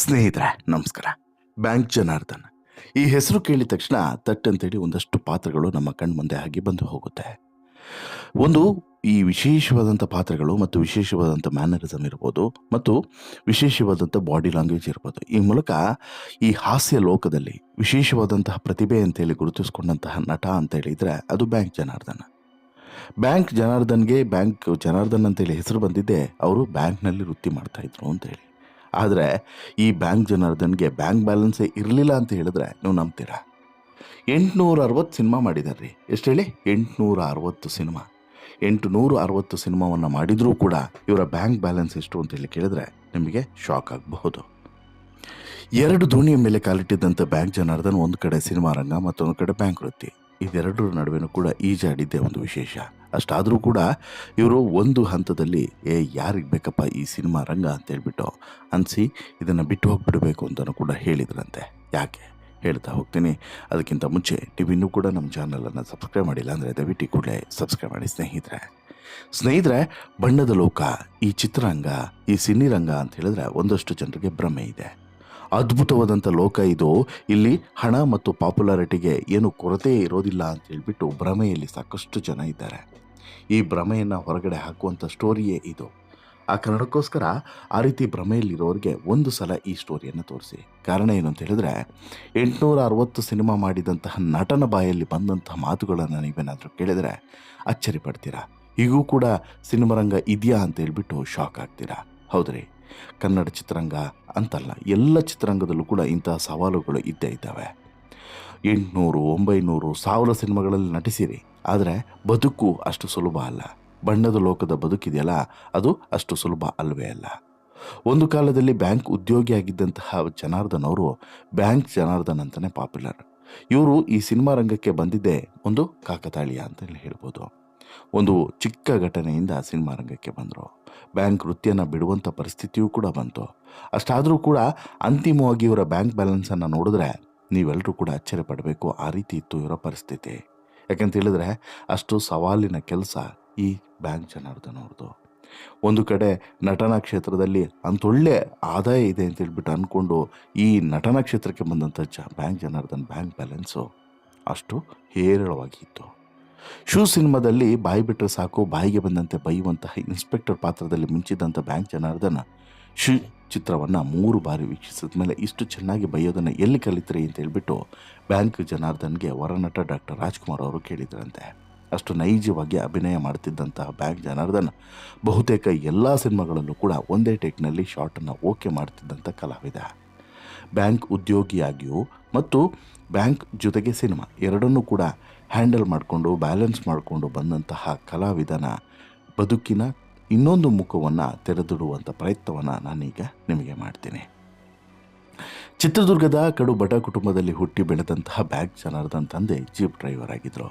ಸ್ನೇಹಿತರೆ, ನಮಸ್ಕಾರ. ಬ್ಯಾಂಕ್ ಜನಾರ್ದನ್. ಈ ಹೆಸರು ಕೇಳಿದ ತಕ್ಷಣ ತಟ್ಟಂತೇಳಿ ಒಂದಷ್ಟು ಪಾತ್ರಗಳು ನಮ್ಮ ಕಣ್ಮುಂದೆ ಆಗಿ ಬಂದು ಹೋಗುತ್ತೆ. ಒಂದು, ಈ ವಿಶೇಷವಾದಂಥ ಪಾತ್ರಗಳು ಮತ್ತು ವಿಶೇಷವಾದಂಥ ಮ್ಯಾನರಿಸಮ್ ಇರ್ಬೋದು ಮತ್ತು ವಿಶೇಷವಾದಂಥ ಬಾಡಿ ಲ್ಯಾಂಗ್ವೇಜ್ ಇರ್ಬೋದು. ಈ ಮೂಲಕ ಈ ಹಾಸ್ಯ ಲೋಕದಲ್ಲಿ ವಿಶೇಷವಾದಂತಹ ಪ್ರತಿಭೆ ಅಂತೇಳಿ ಗುರುತಿಸ್ಕೊಂಡಂತಹ ನಟ ಅಂತ ಹೇಳಿದರೆ ಅದು ಬ್ಯಾಂಕ್ ಜನಾರ್ದನ. ಬ್ಯಾಂಕ್ ಜನಾರ್ದನ್ಗೆ ಬ್ಯಾಂಕ್ ಜನಾರ್ದನ್ ಅಂತೇಳಿ ಹೆಸರು ಬಂದಿದ್ದೆ ಅವರು ಬ್ಯಾಂಕ್ನಲ್ಲಿ ವೃತ್ತಿ ಮಾಡ್ತಾಯಿದ್ರು ಅಂತೇಳಿ. ಆದರೆ ಈ ಬ್ಯಾಂಕ್ ಜನಾರ್ದನ್ಗೆ ಬ್ಯಾಂಕ್ ಬ್ಯಾಲೆನ್ಸೇ ಇರಲಿಲ್ಲ ಅಂತ ಹೇಳಿದ್ರೆ ನೀವು ನಂಬ್ತೀರಾ? ಎಂಟುನೂರ ಅರವತ್ತು ಸಿನಿಮಾ ಮಾಡಿದ್ದಾರೆ ರೀ ಎಷ್ಟು ಹೇಳಿ? ಎಂಟುನೂರ ಅರವತ್ತು ಸಿನಿಮಾ. ಎಂಟು ನೂರ ಅರವತ್ತು ಸಿನಿಮಾವನ್ನು ಮಾಡಿದರೂ ಕೂಡ ಇವರ ಬ್ಯಾಂಕ್ ಬ್ಯಾಲೆನ್ಸ್ ಎಷ್ಟು ಅಂತ ಹೇಳಿ ಕೇಳಿದ್ರೆ ನಿಮಗೆ ಶಾಕ್ ಆಗಬಹುದು. ಎರಡು ದೋಣಿಯ ಮೇಲೆ ಕಾಲಿಟ್ಟಿದ್ದಂಥ ಬ್ಯಾಂಕ್ ಜನಾರ್ದನ್ ಒಂದು ಕಡೆ ಸಿನಿಮಾ ರಂಗ ಮತ್ತೊಂದು ಕಡೆ ಬ್ಯಾಂಕ್ ವೃತ್ತಿ. ಇದೆರಡರ ನಡುವೆನೂ ಕೂಡ ಈಜಾಡಿದ್ದೇ ಒಂದು ವಿಶೇಷ. ಅಷ್ಟಾದರೂ ಕೂಡ ಇವರು ಒಂದು ಹಂತದಲ್ಲಿ, ಏ, ಯಾರಿಗೆ ಬೇಕಪ್ಪ ಈ ಸಿನಿಮಾ ರಂಗ? ಅಂತ ಹೇಳಿಬಿಟ್ಟು ಅನಿಸಿ, ಇದನ್ನು ಬಿಟ್ಟು ಹೋಗಿಬಿಡಬೇಕು ಅಂತಲೂ ಕೂಡ ಹೇಳಿದ್ರಂತೆ. ಯಾಕೆ? ಹೇಳ್ತಾ ಹೋಗ್ತೀನಿ. ಅದಕ್ಕಿಂತ ಮುಂಚೆ ಇನ್ನೂ ಕೂಡ ನಮ್ಮ ಚಾನಲನ್ನು ಸಬ್ಸ್ಕ್ರೈಬ್ ಮಾಡಿಲ್ಲ ಅಂದರೆ ದಯವಿಟ್ಟು ಕೂಡಲೇ ಸಬ್ಸ್ಕ್ರೈಬ್ ಮಾಡಿ ಸ್ನೇಹಿತರೆ. ಸ್ನೇಹಿತರೆ, ಬಣ್ಣದ ಲೋಕ, ಈ ಚಿತ್ರರಂಗ, ಈ ಸಿನಿರಂಗ ಅಂತ ಹೇಳಿದ್ರೆ ಒಂದಷ್ಟು ಜನರಿಗೆ ಭ್ರಮೆ ಇದೆ. ಅದ್ಭುತವಾದಂಥ ಲೋಕ ಇದು. ಇಲ್ಲಿ ಹಣ ಮತ್ತು ಪಾಪ್ಯುಲಾರಿಟಿಗೆ ಏನು ಕೊರತೆ ಇರೋದಿಲ್ಲ ಅಂತ ಹೇಳ್ಬಿಟ್ಟು ಭ್ರಮೆಯಲ್ಲಿ ಸಾಕಷ್ಟು ಜನ ಇದ್ದಾರೆ. ಈ ಭ್ರಮೆಯನ್ನು ಹೊರಗಡೆ ಹಾಕುವಂಥ ಸ್ಟೋರಿಯೇ ಇದು. ಆ ಕಾರಣಕ್ಕೋಸ್ಕರ ಆ ರೀತಿ ಭ್ರಮೆಯಲ್ಲಿರೋರಿಗೆ ಒಂದು ಸಲ ಈ ಸ್ಟೋರಿಯನ್ನು ತೋರಿಸಿ. ಕಾರಣ ಏನು ಅಂತ ಹೇಳಿದ್ರೆ ಎಂಟುನೂರ ಅರವತ್ತು ಸಿನಿಮಾ ಮಾಡಿದಂತಹ ನಟನ ಬಾಯಲ್ಲಿ ಬಂದಂತಹ ಮಾತುಗಳನ್ನು ನೀವೇನಾದರೂ ಕೇಳಿದರೆ ಅಚ್ಚರಿ ಪಡ್ತೀರಾ? ಈಗೂ ಕೂಡ ಸಿನಿಮಾ ರಂಗ ಇದೆಯಾ ಅಂತ ಹೇಳ್ಬಿಟ್ಟು ಶಾಕ್ ಆಗ್ತೀರಾ? ಹೌದ್ರಿ ಕನ್ನಡ ಚಿತ್ರರಂಗ ಅಂತಲ್ಲ, ಎಲ್ಲ ಚಿತ್ರರಂಗದಲ್ಲೂ ಕೂಡ ಇಂತಹ ಸವಾಲುಗಳು ಇದ್ದೇ ಇದ್ದಾವೆ. ಎಂಟುನೂರು, ಒಂಬೈನೂರು, ಸಾವಿರ ಸಿನಿಮಾಗಳಲ್ಲಿ ನಟಿಸಿರಿ. ಆದರೆ ಬದುಕು ಅಷ್ಟು ಸುಲಭ ಅಲ್ಲ. ಬಣ್ಣದ ಲೋಕದ ಬದುಕಿದೆಯಲ್ಲ ಅದು ಅಷ್ಟು ಸುಲಭ ಅಲ್ಲವೇ ಅಲ್ಲ. ಒಂದು ಕಾಲದಲ್ಲಿ ಬ್ಯಾಂಕ್ ಉದ್ಯೋಗಿಯಾಗಿದ್ದಂತಹ ಜನಾರ್ದನ್ ಅವರು ಬ್ಯಾಂಕ್ ಜನಾರ್ದನ್ ಅಂತಲೇ ಪಾಪ್ಯುಲರ್. ಇವರು ಈ ಸಿನಿಮಾ ರಂಗಕ್ಕೆ ಬಂದಿದ್ದೇ ಒಂದು ಕಾಕತಾಳೀಯ ಅಂತ ಹೇಳಿ ಹೇಳ್ಬೋದು. ಒಂದು ಚಿಕ್ಕ ಘಟನೆಯಿಂದ ಸಿನಿಮಾ ರಂಗಕ್ಕೆ ಬಂದರು. ಬ್ಯಾಂಕ್ ವೃತ್ತಿಯನ್ನು ಬಿಡುವಂಥ ಪರಿಸ್ಥಿತಿಯೂ ಕೂಡ ಬಂತು. ಅಷ್ಟಾದರೂ ಕೂಡ ಅಂತಿಮವಾಗಿ ಇವರ ಬ್ಯಾಂಕ್ ಬ್ಯಾಲೆನ್ಸನ್ನು ನೋಡಿದ್ರೆ ನೀವೆಲ್ಲರೂ ಕೂಡ ಆಶ್ಚರ್ಯ ಪಡಬೇಕು, ಆ ರೀತಿ ಇತ್ತು ಇವರ ಪರಿಸ್ಥಿತಿ. ಯಾಕಂತ ಹೇಳಿದ್ರೆ ಅಷ್ಟು ಸವಾಲಿನ ಕೆಲಸ ಈ ಬ್ಯಾಂಕ್ ಜನಾರ್ದನವ್ರದ್ದು ಒಂದು ಕಡೆ ನಟನಾ ಕ್ಷೇತ್ರದಲ್ಲಿ ಅಂತೊಳ್ಳೆ ಆದಾಯ ಇದೆ ಅಂತ ಹೇಳ್ಬಿಟ್ಟು ಅಂದ್ಕೊಂಡು ಈ ನಟನಾ ಕ್ಷೇತ್ರಕ್ಕೆ ಬಂದಂಥ ಜ ಬ್ಯಾಂಕ್ ಜನಾರ್ದನ್ ಬ್ಯಾಂಕ್ ಬ್ಯಾಲೆನ್ಸು ಅಷ್ಟು ಹೇರಳವಾಗಿತ್ತು ಶೂ ಸಿನಿಮಾದಲ್ಲಿ ಬಾಯಿ ಬಿಟ್ಟರೆ ಸಾಕು, ಬಾಯಿಗೆ ಬಂದಂತೆ ಬೈಯುವಂತಹ ಇನ್ಸ್ಪೆಕ್ಟರ್ ಪಾತ್ರದಲ್ಲಿ ಮಿಂಚಿದಂಥ ಬ್ಯಾಂಕ್ ಜನಾರ್ದನ ಶೂ ಚಿತ್ರವನ್ನು ಮೂರು ಬಾರಿ ವೀಕ್ಷಿಸಿದ ಮೇಲೆ ಇಷ್ಟು ಚೆನ್ನಾಗಿ ಬೈಯೋದನ್ನು ಎಲ್ಲಿ ಕಲಿತ್ರಿ ಅಂತ ಹೇಳ್ಬಿಟ್ಟು ಬ್ಯಾಂಕ್ ಜನಾರ್ದನ್ಗೆ ವರನಟ ಡಾಕ್ಟರ್ ರಾಜ್ಕುಮಾರ್ ಅವರು ಕೇಳಿದ್ರಂತೆ. ಅಷ್ಟು ನೈಜವಾಗಿ ಅಭಿನಯ ಮಾಡ್ತಿದ್ದಂತಹ ಬ್ಯಾಂಕ್ ಜನಾರ್ದನ್ ಬಹುತೇಕ ಎಲ್ಲ ಸಿನಿಮಾಗಳಲ್ಲೂ ಕೂಡ ಒಂದೇ ಟೇಕ್ನಲ್ಲಿ ಶಾರ್ಟನ್ನು ಓಕೆ ಮಾಡ್ತಿದ್ದಂಥ ಕಲಾವಿದ. ಬ್ಯಾಂಕ್ ಉದ್ಯೋಗಿಯಾಗಿಯೂ ಮತ್ತು ಬ್ಯಾಂಕ್ ಜೊತೆಗೆ ಸಿನಿಮಾ ಎರಡನ್ನೂ ಕೂಡ ಹ್ಯಾಂಡಲ್ ಮಾಡಿಕೊಂಡು ಬ್ಯಾಲೆನ್ಸ್ ಮಾಡಿಕೊಂಡು ಬಂದಂತಹ ಕಲಾವಿದನ ಬದುಕಿನ ಇನ್ನೊಂದು ಮುಖವನ್ನು ತೆರೆದಿಡುವಂಥ ಪ್ರಯತ್ನವನ್ನು ನಾನೀಗ ನಿಮಗೆ ಮಾಡ್ತೀನಿ. ಚಿತ್ರದುರ್ಗದ ಕಡು ಬಡ ಕುಟುಂಬದಲ್ಲಿ ಹುಟ್ಟಿ ಬೆಳೆದಂತಹ ಬ್ಯಾಗ್ ಜನಾರ್ದನ್ ತಂದೆ ಜೀಪ್ ಡ್ರೈವರ್ ಆಗಿದ್ದರು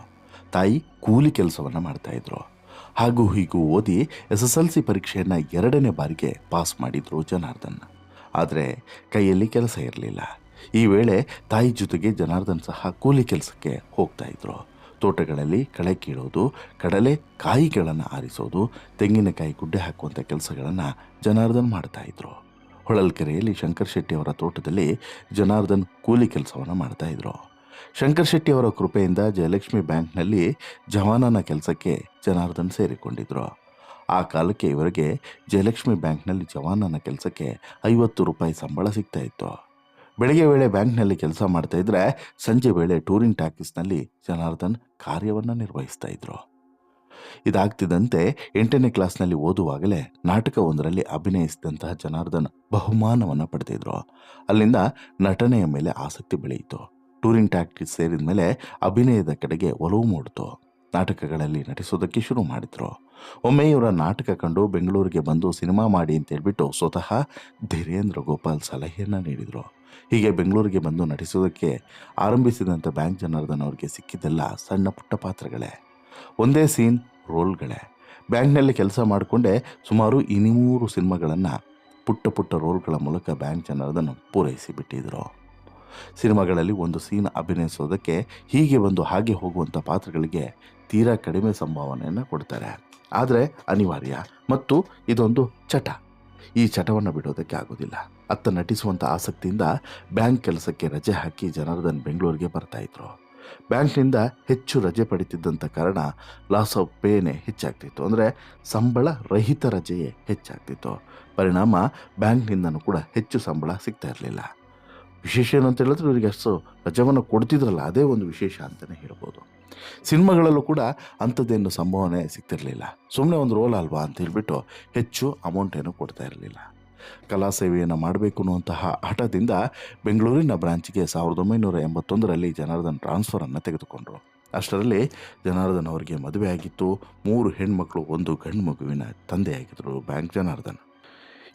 ತಾಯಿ ಕೂಲಿ ಕೆಲಸವನ್ನು ಮಾಡ್ತಾಯಿದ್ರು ಹಾಗೂ ಹೀಗೂ ಓದಿ ಎಸ್ ಎಸ್ ಎಲ್ ಸಿ ಪರೀಕ್ಷೆಯನ್ನು ಎರಡನೇ ಬಾರಿಗೆ ಪಾಸ್ ಮಾಡಿದರು ಜನಾರ್ದನ್. ಆದರೆ ಕೈಯಲ್ಲಿ ಕೆಲಸ ಇರಲಿಲ್ಲ. ಈ ವೇಳೆ ತಾಯಿ ಜೊತೆಗೆ ಜನಾರ್ದನ್ ಸಹ ಕೂಲಿ ಕೆಲಸಕ್ಕೆ ಹೋಗ್ತಾ ಇದ್ರು. ತೋಟಗಳಲ್ಲಿ ಕಳೆ ಕೀಳೋದು, ಕಡಲೆ ಕಾಯಿಗಳನ್ನು ಆರಿಸೋದು, ತೆಂಗಿನಕಾಯಿ ಗುಡ್ಡೆ ಹಾಕುವಂಥ ಕೆಲಸಗಳನ್ನು ಜನಾರ್ದನ್ ಮಾಡ್ತಾ ಇದ್ರು. ಹೊಳಲ್ಕೆರೆಯಲ್ಲಿ ಶಂಕರ್ ಶೆಟ್ಟಿ ಅವರ ತೋಟದಲ್ಲಿ ಜನಾರ್ದನ್ ಕೂಲಿ ಕೆಲಸವನ್ನು ಮಾಡ್ತಾ ಇದ್ರು. ಶಂಕರ್ ಶೆಟ್ಟಿ ಅವರ ಕೃಪೆಯಿಂದ ಜಯಲಕ್ಷ್ಮಿ ಬ್ಯಾಂಕ್ನಲ್ಲಿ ಜವಾನನ ಕೆಲಸಕ್ಕೆ ಜನಾರ್ದನ್ ಸೇರಿಕೊಂಡಿದ್ರು. ಆ ಕಾಲಕ್ಕೆ ಇವರಿಗೆ ಜಯಲಕ್ಷ್ಮಿ ಬ್ಯಾಂಕ್ನಲ್ಲಿ ಜವಾನನ ಕೆಲಸಕ್ಕೆ ಐವತ್ತು ರೂಪಾಯಿ ಸಂಬಳ ಸಿಗ್ತಾ ಇತ್ತು. ಬೆಳಗ್ಗೆ ವೇಳೆ ಬ್ಯಾಂಕ್ನಲ್ಲಿ ಕೆಲಸ ಮಾಡ್ತಾ ಇದ್ರೆ ಸಂಜೆ ವೇಳೆ ಟೂರಿಂಗ್ ಟ್ಯಾಕ್ಸಿಸ್ನಲ್ಲಿ ಜನಾರ್ದನ್ ಕಾರ್ಯವನ್ನು ನಿರ್ವಹಿಸ್ತಾ ಇದ್ರು. ಇದಾಗ್ತಿದ್ದಂತೆ ಎಂಟನೇ ಕ್ಲಾಸ್ನಲ್ಲಿ ಓದುವಾಗಲೇ ನಾಟಕವೊಂದರಲ್ಲಿ ಅಭಿನಯಿಸಿದಂತಹ ಜನಾರ್ದನ್ ಬಹುಮಾನವನ್ನು ಪಡೆದಿದ್ರು. ಅಲ್ಲಿಂದ ನಟನೆಯ ಮೇಲೆ ಆಸಕ್ತಿ ಬೆಳೆಯಿತು. ಟೂರಿಂಗ್ ಟ್ಯಾಕ್ಟಿಸ್ ಸೇರಿದ ಮೇಲೆ ಅಭಿನಯದ ಕಡೆಗೆ ಒಲವು ಮೂಡಿತು. ನಾಟಕಗಳಲ್ಲಿ ನಟಿಸೋದಕ್ಕೆ ಶುರು ಮಾಡಿದ್ರು. ಒಮ್ಮೆ ಇವರ ನಾಟಕ ಕಂಡು ಬೆಂಗಳೂರಿಗೆ ಬಂದು ಸಿನಿಮಾ ಮಾಡಿ ಅಂತ ಹೇಳ್ಬಿಟ್ಟು ಸ್ವತಃ ಧೀರೇಂದ್ರ ಗೋಪಾಲ್ ಸಲಹೆಯನ್ನು ನೀಡಿದರು. ಹೀಗೆ ಬೆಂಗಳೂರಿಗೆ ಬಂದು ನಟಿಸೋದಕ್ಕೆ ಆರಂಭಿಸಿದಂಥ ಬ್ಯಾಂಕ್ ಜನಾರ್ದನ್ ಅವ್ರಿಗೆ ಸಿಕ್ಕಿದ್ದೆಲ್ಲ ಸಣ್ಣ ಪುಟ್ಟ ಪಾತ್ರಗಳೇ. ಒಂದೇ ಸೀನ್, ರೋಲ್ಗಳೇ. ಬ್ಯಾಂಕ್ನಲ್ಲಿ ಕೆಲಸ ಮಾಡಿಕೊಂಡೇ ಸುಮಾರು ಇನ್ನೂರು ಸಿನಿಮಾಗಳನ್ನು ಪುಟ್ಟ ಪುಟ್ಟ ರೋಲ್ಗಳ ಮೂಲಕ ಬ್ಯಾಂಕ್ ಜನಾರ್ದನ್ ಪೂರೈಸಿ ಬಿಟ್ಟಿದ್ರು. ಸಿನಿಮಾಗಳಲ್ಲಿ ಒಂದು ಸೀನ್ ಅಭಿನಯಿಸೋದಕ್ಕೆ ಹೀಗೆ ಒಂದು ಹಾಗೆ ಹೋಗುವಂಥ ಪಾತ್ರಗಳಿಗೆ ತೀರಾ ಕಡಿಮೆ ಸಂಭಾವನೆಯನ್ನು ಕೊಡ್ತಾರೆ. ಆದರೆ ಅನಿವಾರ್ಯ ಮತ್ತು ಇದೊಂದು ಚಟ. ಈ ಚಟವನ್ನು ಬಿಡೋದಕ್ಕೆ ಆಗೋದಿಲ್ಲ. ಅತ್ತ ನಟಿಸುವಂಥ ಆಸಕ್ತಿಯಿಂದ ಬ್ಯಾಂಕ್ ಕೆಲಸಕ್ಕೆ ರಜೆ ಹಾಕಿ ಜನಾರ್ದನ್ ಬೆಂಗಳೂರಿಗೆ ಬರ್ತಾಯಿದ್ರು ಬ್ಯಾಂಕ್ನಿಂದ ಹೆಚ್ಚು ರಜೆ ಪಡಿತಿದ್ದಂಥ ಕಾರಣ ಲಾಸ್ ಆಫ್ ಪೇನೇ ಹೆಚ್ಚಾಗ್ತಿತ್ತು. ಅಂದರೆ ಸಂಬಳ ರಹಿತ ರಜೆಯೇ ಹೆಚ್ಚಾಗ್ತಿತ್ತು. ಪರಿಣಾಮ ಬ್ಯಾಂಕ್ನಿಂದನೂ ಕೂಡ ಹೆಚ್ಚು ಸಂಬಳ ಸಿಗ್ತಾ ಇರಲಿಲ್ಲ. ವಿಶೇಷ ಏನು ಅಂತ ಹೇಳಿದ್ರೆ ಇವರಿಗೆ ಅಷ್ಟು ರಜವನ್ನು ಕೊಡ್ತಿದ್ರಲ್ಲ, ಅದೇ ಒಂದು ವಿಶೇಷ ಅಂತಲೇ ಹೇಳ್ಬೋದು. ಸಿನಿಮಾಗಳಲ್ಲೂ ಕೂಡ ಅಂಥದ್ದೇನು ಸಂಭಾವನೆ ಸಿಗ್ತಿರಲಿಲ್ಲ. ಸುಮ್ಮನೆ ಒಂದು ರೋಲ್ ಅಲ್ವಾ ಅಂತ ಹೇಳಿಬಿಟ್ಟು ಹೆಚ್ಚು ಅಮೌಂಟ್ ಏನು ಕೊಡ್ತಾ ಇರಲಿಲ್ಲ. ಕಲಾ ಸೇವೆಯನ್ನು ಮಾಡಬೇಕು ಅನ್ನುವಂತಹ ಹಠದಿಂದ ಬೆಂಗಳೂರಿನ ಬ್ರಾಂಚ್ಗೆ ಸಾವಿರದ ಒಂಬೈನೂರ ಎಂಬತ್ತೊಂದರಲ್ಲಿ ಜನಾರ್ದನ್ ಟ್ರಾನ್ಸ್ಫರನ್ನು ತೆಗೆದುಕೊಂಡರು. ಅಷ್ಟರಲ್ಲಿ ಜನಾರ್ದನ್ ಅವರಿಗೆ ಮದುವೆ ಆಗಿತ್ತು. ಮೂರು ಹೆಣ್ಮಕ್ಳು, ಒಂದು ಗಂಡು ಮಗುವಿನ ತಂದೆಯಾಗಿದ್ದರು ಬ್ಯಾಂಕ್ ಜನಾರ್ದನ್.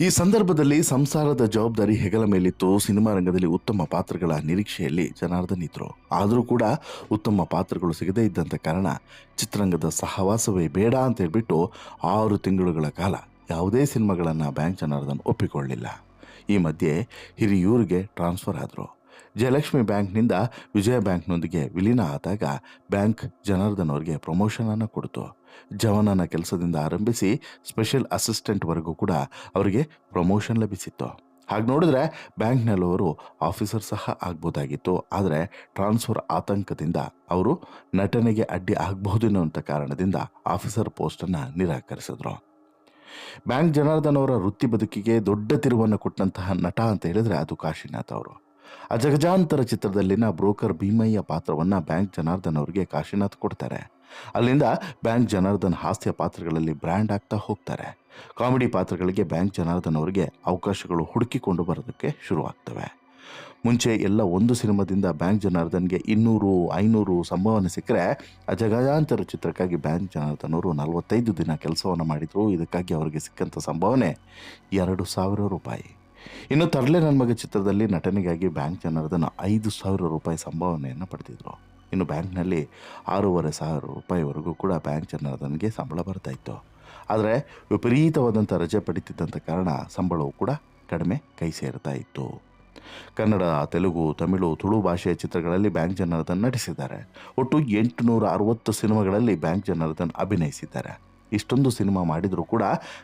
ಈ ಸಂದರ್ಭದಲ್ಲಿ ಸಂಸಾರದ ಜವಾಬ್ದಾರಿ ಹೆಗಲ ಮೇಲಿತ್ತು. ಸಿನಿಮಾ ರಂಗದಲ್ಲಿ ಉತ್ತಮ ಪಾತ್ರಗಳ ನಿರೀಕ್ಷೆಯಲ್ಲಿ ಜನಾರ್ದನ್ ಇದ್ರು. ಆದರೂ ಕೂಡ ಉತ್ತಮ ಪಾತ್ರಗಳು ಸಿಗದೇ ಇದ್ದಂಥ ಕಾರಣ ಚಿತ್ರರಂಗದ ಸಹವಾಸವೇ ಬೇಡ ಅಂತ ಹೇಳ್ಬಿಟ್ಟು ಆರು ತಿಂಗಳುಗಳ ಕಾಲ ಯಾವುದೇ ಸಿನಿಮಾಗಳನ್ನು ಬ್ಯಾಂಕ್ ಜನಾರ್ದನ್ ಒಪ್ಪಿಕೊಳ್ಳಲಿಲ್ಲ ಈ ಮಧ್ಯೆ ಹಿರಿಯೂರಿಗೆ ಟ್ರಾನ್ಸ್ಫರ್ ಆದರು. ಜಯಲಕ್ಷ್ಮಿ ಬ್ಯಾಂಕ್ನಿಂದ ವಿಜಯ ಬ್ಯಾಂಕ್ನೊಂದಿಗೆ ವಿಲೀನ ಆದಾಗ ಬ್ಯಾಂಕ್ ಜನಾರ್ದನ್ ಅವರಿಗೆ ಪ್ರಮೋಷನನ್ನು ಕೊಡ್ತು. ಜವನನ ಕೆಲಸದಿಂದ ಆರಂಭಿಸಿ ಸ್ಪೆಷಲ್ ಅಸಿಸ್ಟೆಂಟ್ವರೆಗೂ ಕೂಡ ಅವರಿಗೆ ಪ್ರಮೋಷನ್ ಲಭಿಸಿತ್ತು. ಹಾಗೆ ನೋಡಿದ್ರೆ ಬ್ಯಾಂಕ್ನಲ್ಲವರು ಆಫೀಸರ್ ಸಹ ಆಗ್ಬೋದಾಗಿತ್ತು. ಆದರೆ ಟ್ರಾನ್ಸ್ಫರ್ ಆತಂಕದಿಂದ ಅವರು ನಟನೆಗೆ ಅಡ್ಡಿ ಆಗಬಹುದು ಅನ್ನುವಂಥ ಕಾರಣದಿಂದ ಆಫೀಸರ್ ಪೋಸ್ಟನ್ನು ನಿರಾಕರಿಸಿದ್ರು. ಬ್ಯಾಂಕ್ ಜನಾರ್ದನ್ ಅವರ ವೃತ್ತಿ ಬದುಕಿಗೆ ದೊಡ್ಡ ತಿರುವನ್ನು ಕೊಟ್ಟಂತಹ ನಟ ಅಂತ ಹೇಳಿದ್ರೆ ಅದು ಕಾಶಿನಾಥ್ ಅವರು. ಅಜಗಜಾಂತರ ಚಿತ್ರದಲ್ಲಿನ ಬ್ರೋಕರ್ ಭೀಮಯ್ಯ ಪಾತ್ರವನ್ನು ಬ್ಯಾಂಕ್ ಜನಾರ್ದನ್ ಅವರಿಗೆ ಕಾಶಿನಾಥ್ ಕೊಡ್ತಾರೆ. ಅಲ್ಲಿಂದ ಬ್ಯಾಂಕ್ ಜನಾರ್ದನ್ ಹಾಸ್ಯ ಪಾತ್ರಗಳಲ್ಲಿ ಬ್ರ್ಯಾಂಡ್ ಆಗ್ತಾ ಹೋಗ್ತಾರೆ. ಕಾಮಿಡಿ ಪಾತ್ರಗಳಿಗೆ ಬ್ಯಾಂಕ್ ಜನಾರ್ದನ್ ಅವರಿಗೆ ಅವಕಾಶಗಳು ಹುಡುಕಿಕೊಂಡು ಬರೋದಕ್ಕೆ ಶುರುವಾಗ್ತವೆ. ಮುಂಚೆ ಎಲ್ಲ ಒಂದು ಸಿನಿಮಾದಿಂದ ಬ್ಯಾಂಕ್ ಜನಾರ್ದನ್ಗೆ ಇನ್ನೂರು, ಐನೂರು ಸಂಭಾವನೆ ಸಿಕ್ಕರೆ ಅಜಗಜಾಂತರ ಚಿತ್ರಕ್ಕಾಗಿ ಬ್ಯಾಂಕ್ ಜನಾರ್ದನ್ ಅವರು ನಲವತ್ತೈದು ದಿನ ಕೆಲಸವನ್ನು ಮಾಡಿದರು. ಇದಕ್ಕಾಗಿ ಅವರಿಗೆ ಸಿಕ್ಕಂಥ ಸಂಭಾವನೆ ಎರಡು ಸಾವಿರ ರೂಪಾಯಿ. ಇನ್ನು ತರಲೆ ನನ್ನ ಮಗ ಚಿತ್ರದಲ್ಲಿ ನಟನೆಗಾಗಿ ಬ್ಯಾಂಕ್ ಜನರದನ್ನ ಐದು ಸಾವಿರ ರೂಪಾಯಿ ಸಂಭಾವನೆಯನ್ನು ಪಡೆದಿದ್ರು ಇನ್ನು ಬ್ಯಾಂಕ್ನಲ್ಲಿ ಆರೂವರೆ ಸಾವಿರ ರೂಪಾಯಿವರೆಗೂ ಕೂಡ ಬ್ಯಾಂಕ್ ಜನರದನಿಗೆ ಸಂಬಳ ಬರ್ತಾ ಇತ್ತು. ಆದರೆ ವಿಪರೀತವಾದಂಥ ರಜೆ ಪಡಿತಿದ್ದಂಥ ಕಾರಣ ಸಂಬಳವು ಕೂಡ ಕಡಿಮೆ ಕೈ ಸೇರ್ತಾ ಇತ್ತು. ಕನ್ನಡ, ತೆಲುಗು, ತಮಿಳು, ತುಳು ಭಾಷೆಯ ಚಿತ್ರಗಳಲ್ಲಿ ಬ್ಯಾಂಕ್ ಜನಾರ್ದನ್ ನಟಿಸಿದ್ದಾರೆ. ಒಟ್ಟು ಎಂಟುನೂರ ಅರವತ್ತು ಸಿನಿಮಾಗಳಲ್ಲಿ ಬ್ಯಾಂಕ್ ಜನಾರ್ದನ್ ಅಭಿನಯಿಸಿದ್ದಾರೆ. ಇಷ್ಟೊಂದು ಸಿನಿಮಾ ಮಾಡಿದರೂ ಕೂಡ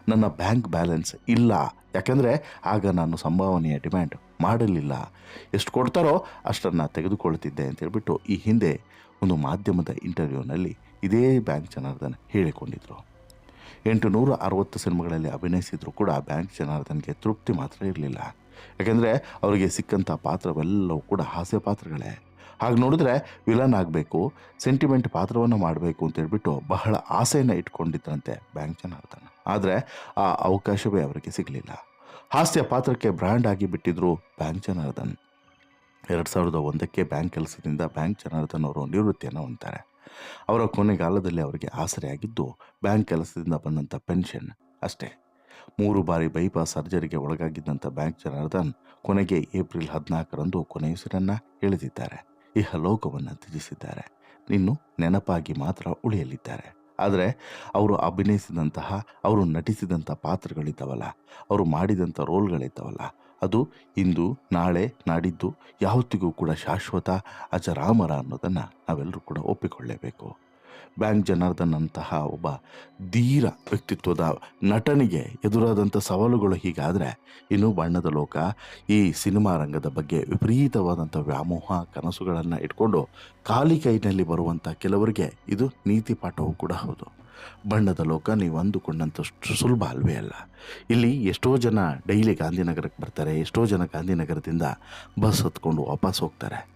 ನನ್ನ ಬ್ಯಾಂಕ್ ಬ್ಯಾಲೆನ್ಸ್ ಇಲ್ಲ. ಯಾಕೆಂದರೆ ಆಗ ನಾನು ಸಂಭಾವನೆಯ ಡಿಮ್ಯಾಂಡ್ ಮಾಡಲಿಲ್ಲ. ಎಷ್ಟು ಕೊಡ್ತಾರೋ ಅಷ್ಟನ್ನು ತೆಗೆದುಕೊಳ್ತಿದ್ದೆ ಅಂತ ಹೇಳಿಬಿಟ್ಟು ಈ ಹಿಂದೆ ಒಂದು ಮಾಧ್ಯಮದ ಇಂಟರ್ವ್ಯೂನಲ್ಲಿ ಇದೇ ಬ್ಯಾಂಕ್ ಜನಾರ್ದನ್ ಹೇಳಿಕೊಂಡಿದ್ದರು ಎಂಟು ನೂರ ಅರವತ್ತು ಸಿನಿಮಾಗಳಲ್ಲಿ ಅಭಿನಯಿಸಿದರೂ ಕೂಡ ಬ್ಯಾಂಕ್ ಜನಾರ್ದನ್ಗೆ ತೃಪ್ತಿ ಮಾತ್ರ ಇರಲಿಲ್ಲ. ಯಾಕೆಂದರೆ ಅವರಿಗೆ ಸಿಕ್ಕಂಥ ಪಾತ್ರವೆಲ್ಲವೂ ಕೂಡ ಹಾಸ್ಯ ಪಾತ್ರಗಳೇ ಹಾಗೆ ನೋಡಿದ್ರೆ ವಿಲನ್ ಆಗಬೇಕು ಸೆಂಟಿಮೆಂಟ್ ಪಾತ್ರವನ್ನು ಮಾಡಬೇಕು ಅಂತ ಹೇಳ್ಬಿಟ್ಟು ಬಹಳ ಆಸೆಯನ್ನು ಇಟ್ಕೊಂಡಿದ್ದಂತೆ ಬ್ಯಾಂಕ್ ಜನಾರ್ದನ್. ಆದರೆ ಆ ಅವಕಾಶವೇ ಅವರಿಗೆ ಸಿಗಲಿಲ್ಲ. ಹಾಸ್ಯ ಪಾತ್ರಕ್ಕೆ ಬ್ರ್ಯಾಂಡ್ ಆಗಿ ಬಿಟ್ಟಿದ್ರು ಬ್ಯಾಂಕ್ ಜನಾರ್ದನ್. ಎರಡು ಸಾವಿರದ ಒಂದಕ್ಕೆ ಬ್ಯಾಂಕ್ ಕೆಲಸದಿಂದ ಬ್ಯಾಂಕ್ ಜನಾರ್ದನ್ ಅವರು ನಿವೃತ್ತಿಯನ್ನು ಹೊಂದ್ತಾರೆ. ಅವರ ಕೊನೆಗಾಲದಲ್ಲಿ ಅವರಿಗೆ ಆಸರೆಯಾಗಿದ್ದು ಬ್ಯಾಂಕ್ ಕೆಲಸದಿಂದ ಬಂದಂಥ ಪೆನ್ಷನ್ ಅಷ್ಟೇ. ಮೂರು ಬಾರಿ ಬೈಪಾಸ್ ಸರ್ಜರಿಗೆ ಒಳಗಾಗಿದ್ದಂಥ ಬ್ಯಾಂಕ್ ಜನಾರ್ದನ್ ಕೊನೆಗೆ ಏಪ್ರಿಲ್ ಹದಿನಾಲ್ಕರಂದು ಕೊನೆಯುಸಿರನ್ನು ಎಳೆದಿದ್ದಾರೆ. ಇಹಲೋಕವನ್ನು ತ್ಯಜಿಸಿದ್ದಾರೆ. ಇನ್ನು ನೆನಪಾಗಿ ಮಾತ್ರ ಉಳಿಯಲಿದ್ದಾರೆ. ಆದರೆ ಅವರು ಅಭಿನಯಿಸಿದಂತಹ, ಅವರು ನಟಿಸಿದಂಥ ಪಾತ್ರಗಳಿದ್ದವಲ್ಲ, ಅವರು ಮಾಡಿದಂಥ ರೋಲ್ಗಳಿದ್ದವಲ್ಲ, ಅದು ಇಂದು, ನಾಳೆ ನಾಡಿದ್ದು ಯಾವತ್ತಿಗೂ ಕೂಡ ಶಾಶ್ವತ ಅಜರಾಮರ ಅನ್ನೋದನ್ನು ನಾವೆಲ್ಲರೂ ಕೂಡ ಒಪ್ಪಿಕೊಳ್ಳೇಬೇಕು. ಬ್ಯಾಂಕ್ ಜನಾರ್ದನ್ನಂತಹ ಒಬ್ಬ ಧೀರ ವ್ಯಕ್ತಿತ್ವದ ನಟನಿಗೆ ಎದುರಾದಂಥ ಸವಾಲುಗಳು ಹೀಗಾದರೆ, ಇನ್ನು ಬಣ್ಣದ ಲೋಕ, ಈ ಸಿನಿಮಾ ರಂಗದ ಬಗ್ಗೆ ವಿಪರೀತವಾದಂಥ ವ್ಯಾಮೋಹ, ಕನಸುಗಳನ್ನು ಇಟ್ಕೊಂಡು ಖಾಲಿ ಕೈನಲ್ಲಿ ಬರುವಂಥ ಕೆಲವರಿಗೆ ಇದು ನೀತಿ ಪಾಠವೂ ಕೂಡ ಹೌದು. ಬಣ್ಣದ ಲೋಕ ನೀವು ಅಂದುಕೊಂಡಂತಷ್ಟು ಸುಲಭ ಅಲ್ವೇ ಅಲ್ಲ. ಇಲ್ಲಿ ಎಷ್ಟೋ ಜನ ಡೈಲಿ ಗಾಂಧಿನಗರಕ್ಕೆ ಬರ್ತಾರೆ, ಎಷ್ಟೋ ಜನ ಗಾಂಧಿನಗರದಿಂದ ಬಸ್ ಹತ್ಕೊಂಡು ವಾಪಸ್ ಹೋಗ್ತಾರೆ.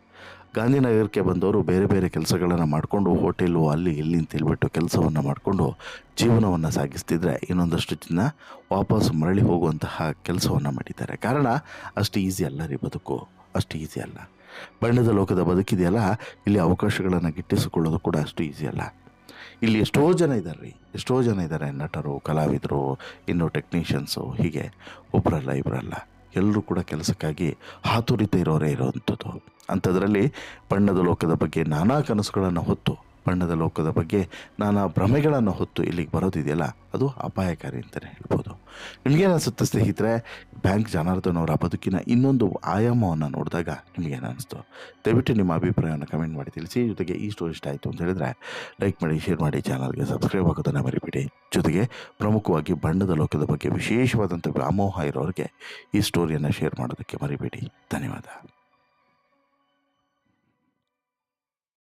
ಗಾಂಧಿನಗರಕ್ಕೆ ಬಂದವರು ಬೇರೆ ಬೇರೆ ಕೆಲಸಗಳನ್ನು ಮಾಡಿಕೊಂಡು ಹೋಟೆಲು ಅಲ್ಲಿ ಇಲ್ಲಿ ಅಂತ ಹೇಳ್ಬಿಟ್ಟು ಕೆಲಸವನ್ನು ಮಾಡಿಕೊಂಡು ಜೀವನವನ್ನು ಸಾಗಿಸ್ತಿದ್ರೆ ಇನ್ನೊಂದಷ್ಟು ಜನ ವಾಪಸ್ ಮರಳಿ ಹೋಗುವಂತಹ ಕೆಲಸವನ್ನು ಮಾಡಿದ್ದಾರೆ. ಕಾರಣ ಅಷ್ಟು ಈಸಿ ಅಲ್ಲ ರೀ ಬದುಕು. ಅಷ್ಟು ಈಸಿ ಅಲ್ಲ. ಬಣ್ಣದ ಲೋಕದ ಬದುಕಿದೆಯಲ್ಲ, ಇಲ್ಲಿ ಅವಕಾಶಗಳನ್ನು ಗಿಟ್ಟಿಸಿಕೊಳ್ಳೋದು ಕೂಡ ಅಷ್ಟು ಈಸಿ ಅಲ್ಲ. ಇಲ್ಲಿ ಎಷ್ಟೋ ಜನ ಇದ್ದಾರೆ ರೀ. ಎಷ್ಟೋ ಜನ ಇದ್ದಾರೆ ನಟರು, ಕಲಾವಿದರು, ಇನ್ನು ಟೆಕ್ನಿಷಿಯನ್ಸು ಹೀಗೆ. ಒಬ್ಬರಲ್ಲ ಇಬ್ಬರಲ್ಲ ಎಲ್ಲರೂ ಕೂಡ ಕೆಲಸಕ್ಕಾಗಿ ಹಾತುರಿತ ಇರೋರೇ ಇರೋವಂಥದ್ದು. ಅಂಥದ್ರಲ್ಲಿ ಬಣ್ಣದ ಲೋಕದ ಬಗ್ಗೆ ನಾನಾ ಕನಸುಗಳನ್ನು ಹೊತ್ತು, ಬಣ್ಣದ ಲೋಕದ ಬಗ್ಗೆ ನಾನಾ ಭ್ರಮೆಗಳನ್ನು ಹೊತ್ತು ಇಲ್ಲಿಗೆ ಬರೋದಿದೆಯಲ್ಲ, ಅದು ಅಪಾಯಕಾರಿ ಅಂತಲೇ ಹೇಳ್ಬೋದು. ನಿಮಗೇನು ಅನಿಸುತ್ತೆ ಸ್ನೇಹಿತರೆ? ಬ್ಯಾಂಕ್ ಜನಾರ್ದನ್ ಅವರ ಬದುಕಿನ ಇನ್ನೊಂದು ಆಯಾಮವನ್ನು ನೋಡಿದಾಗ ನಿಮಗೇನು ಅನಿಸ್ತು ದಯವಿಟ್ಟು ನಿಮ್ಮ ಅಭಿಪ್ರಾಯವನ್ನು ಕಮೆಂಟ್ ಮಾಡಿ ತಿಳಿಸಿ, ಜೊತೆಗೆ ಈ ಸ್ಟೋರಿ ಇಷ್ಟ ಆಯಿತು ಅಂತ ಹೇಳಿದ್ರೆ ಲೈಕ್ ಮಾಡಿ, ಶೇರ್ ಮಾಡಿ, ಚಾನಲ್ಗೆ ಸಬ್ಸ್ಕ್ರೈಬ್ ಆಗೋದನ್ನು ಮರಿಬಿಡಿ. ಜೊತೆಗೆ ಪ್ರಮುಖವಾಗಿ ಬಣ್ಣದ ಲೋಕದ ಬಗ್ಗೆ ವಿಶೇಷವಾದಂಥ ವ್ಯಾಮೋಹ ಇರೋರಿಗೆ ಈ ಸ್ಟೋರಿಯನ್ನು ಶೇರ್ ಮಾಡೋದಕ್ಕೆ ಮರಿಬೇಡಿ. ಧನ್ಯವಾದ.